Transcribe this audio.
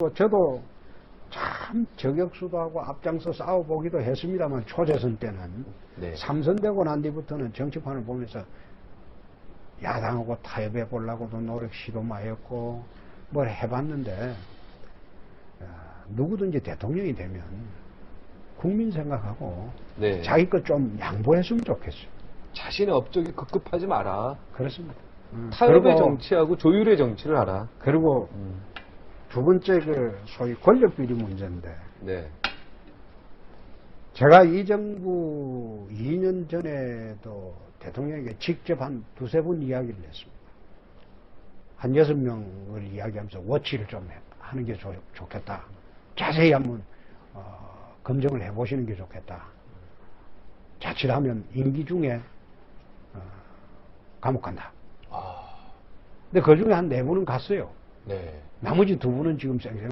뭐 저도 참 저격수도 하고 앞장서 싸워보기도 했습니다만 초재선 때는 네. 삼선되고 난 뒤부터는 정치판을 보면서 야당하고 타협해 보려고도 노력 시도 많이 했고 뭘 해봤는데 어, 누구든지 대통령이 되면 국민 생각하고 네. 자기 것 좀 양보했으면 좋겠어요. 자신의 업적이 급급하지 마라. 그렇습니다. 음, 타협의 정치하고 조율의 정치를 하라. 그리고 음. 두 번째 그 소위 권력 비리 문제인데 네. 제가 이 정부 2년 전에도 대통령에게 직접 한 두세 번 이야기를 했습니다. 한 여섯 명을 이야기하면서 워치를 좀 해- 하는 게 좋, 겠다 자세히 한번 어, 검증을 해보시는 게 좋겠다. 자칫하면 임기 중에 어, 감옥 간다. 아, 근데 그 중에 한 네 분은 갔어요. 네. 나머지 두 분은 지금 생생